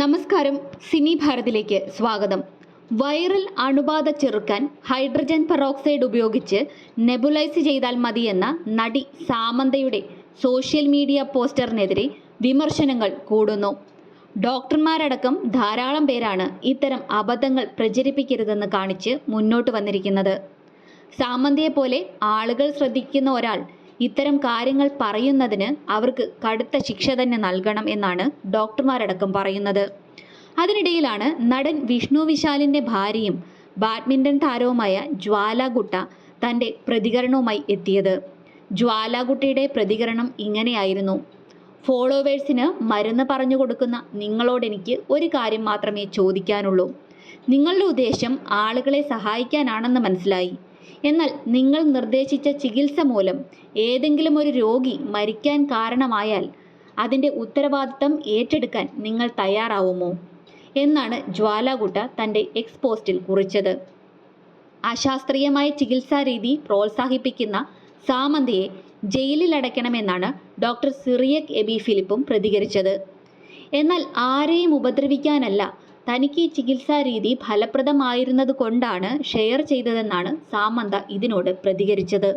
നമസ്കാരം സിനി ഭാരതിലേക്ക് സ്വാഗതം. വൈറൽ അണുബാധ ചെറുക്കാൻ ഹൈഡ്രജൻ പെറോക്സൈഡ് ഉപയോഗിച്ച് നെബുലൈസ് ചെയ്താൽ മതിയെന്ന നടി സാമന്തയുടെ സോഷ്യൽ മീഡിയ പോസ്റ്ററിനെതിരെ വിമർശനങ്ങൾ കൂടുന്നു. ഡോക്ടർമാരടക്കം ധാരാളം പേരാണ് ഇത്തരം അബദ്ധങ്ങൾ പ്രചരിപ്പിക്കരുതെന്ന് കാണിച്ച് മുന്നോട്ട് വന്നിരിക്കുന്നത്. സാമന്തയെപ്പോലെ ആളുകൾ ശ്രദ്ധിക്കുന്ന ഒരാൾ ഇത്തരം കാര്യങ്ങൾ പറയുന്നതിന് അവർക്ക് കടുത്ത ശിക്ഷ തന്നെ നൽകണം എന്നാണ് ഡോക്ടർമാരടക്കം പറയുന്നത്. അതിനിടയിലാണ് നടൻ വിഷ്ണു വിശാലിന്റെ ഭാര്യയും ബാഡ്മിന്റൺ താരവുമായ ജ്വാല ഗുട്ട തന്റെ പ്രതികരണവുമായി എത്തിയത്. ജ്വാല ഗുട്ടയുടെ പ്രതികരണം ഇങ്ങനെയായിരുന്നു. ഫോളോവേഴ്സിന് മരുന്ന് പറഞ്ഞു കൊടുക്കുന്ന നിങ്ങളോട് എനിക്ക് ഒരു കാര്യം മാത്രമേ ചോദിക്കാനുള്ളൂ. നിങ്ങളുടെ ഉദ്ദേശം ആളുകളെ സഹായിക്കാനാണെന്ന് മനസ്സിലായി. എന്നാൽ നിങ്ങൾ നിർദ്ദേശിച്ച ചികിത്സ മൂലം ഏതെങ്കിലും ഒരു രോഗി മരിക്കാൻ കാരണമായാൽ അതിന്റെ ഉത്തരവാദിത്തം ഏറ്റെടുക്കാൻ നിങ്ങൾ തയ്യാറാവുമോ? എന്നാണ് ജ്വാലാകുട്ട തന്റെ എക്സ് പോസ്റ്റിൽ കുറിച്ചത്. അശാസ്ത്രീയമായ ചികിത്സാരീതി പ്രോത്സാഹിപ്പിക്കുന്ന സാമന്തയെ ജയിലിൽ അടയ്ക്കണമെന്നാണ് ഡോക്ടർ സിറിയക് എബി ഫിലിപ്പും പ്രതികരിച്ചത്. എന്നാൽ ആരെയും ഉപദ്രവിക്കാനല്ല തനിക്ക് ഈ ചികിത്സാ രീതി ഫലപ്രദമായിരുന്നത് കൊണ്ടാണ് ഷെയർ ചെയ്തതെന്നാണ് സാമന്ത ഇതിനോട് പ്രതികരിച്ചത്.